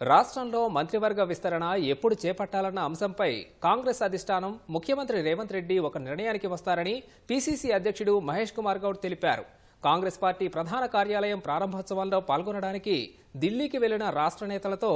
రాష్ట్రంలో మంత్రివర్గ విస్తరణ ఎప్పుడు చేపట్టాలన్న అంశంపై కాంగ్రెస్ అధిష్టానం ముఖ్యమంత్రి రేవంత్ రెడ్డి ఒక నిర్ణయానికి వస్తారని పీసీసీ అధ్యక్షుడు మహేష్ కుమార్ గౌడ్ తెలిపారు. కాంగ్రెస్ పార్టీ ప్రధాన కార్యాలయం ప్రారంభోత్సవంలో పాల్గొనడానికి ఢిల్లీకి వెళ్ళిన రాష్ట్ర నేతలతో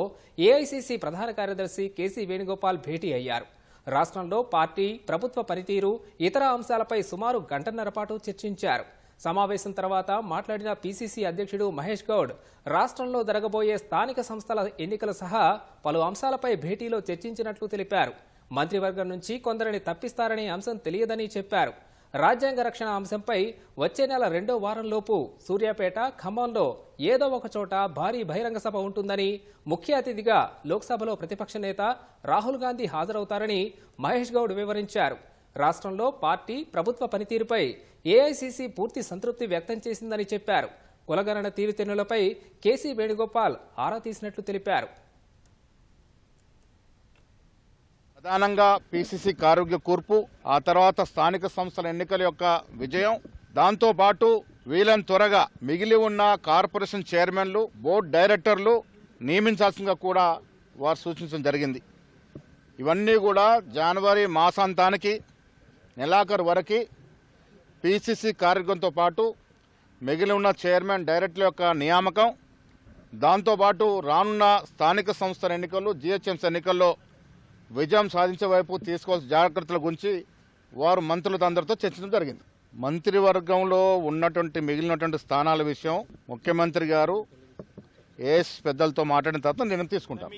ఏఐసీసీ ప్రధాన కార్యదర్శి కేసీ వేణుగోపాల్ భేటీ అయ్యారు. రాష్ట్రంలో పార్టీ ప్రభుత్వ పనితీరు ఇతర అంశాలపై సుమారు గంటన్నర పాటు చర్చించారు. సమావేశం తర్వాత మాట్లాడిన పీసీసీ అధ్యక్షుడు మహేష్ గౌడ్ రాష్ట్రంలో జరగబోయే స్థానిక సంస్థల ఎన్నికలు సహా పలు అంశాలపై భేటీలో చర్చించినట్లు తెలిపారు. మంత్రివర్గం నుంచి కొందరిని తప్పిస్తారనే అంశం తెలియదని చెప్పారు. రాజ్యాంగ రక్షణ అంశంపై వచ్చే నెల రెండో వారంలోపు సూర్యాపేట ఖమ్మంలో ఏదో ఒక చోట భారీ బహిరంగ సభ ఉంటుందని ముఖ్య అతిథిగా లోక్సభలో ప్రతిపక్ష నేత రాహుల్ గాంధీ హాజరవుతారని మహేష్ గౌడ్ వివరించారు. రాష్ట్రంలో పార్టీ ప్రభుత్వ పనితీరుపై ఏఐసీసీ పూర్తి సంతృప్తి వ్యక్తం చేసిందని చెప్పారు. కులగణన తీరుతెన్నులపై కేసీ వేణుగోపాల్ ఆరా తీసినట్లు తెలిపారు. ప్రధానంగా పిసిసి ఆరోగ్య కూర్పు ఆ తర్వాత స్థానిక సంస్థల ఎన్నికల యొక్క విజయం దాంతో పాటు వీళ్ళని త్వరగా మిగిలి ఉన్న కార్పొరేషన్ చైర్మన్లు బోర్డు డైరెక్టర్లు నియమించాల్సిందిగా కూడా వారు సూచించడం జరిగింది. ఇవన్నీ కూడా జనవరి మాసాంతానికి నెలాఖరు వరకు పిసిసి కార్యక్రమంతో పాటు మిగిలి ఉన్న చైర్మన్ డైరెక్టర్ల యొక్క నియామకం దాంతోపాటు రానున్న స్థానిక సంస్థల ఎన్నికలు జిహెచ్ఎంసీ ఎన్నికల్లో విజయం సాధించే వైపు తీసుకోవాల్సిన జాగ్రత్తల గురించి వారు మంత్రులతో అందరితో చర్చించడం జరిగింది. మంత్రివర్గంలో ఉన్నటువంటి మిగిలినటువంటి స్థానాల విషయం ముఖ్యమంత్రి గారు ఏఎస్ పెద్దలతో మాట్లాడిన తర్వాత నిర్ణయం తీసుకుంటాం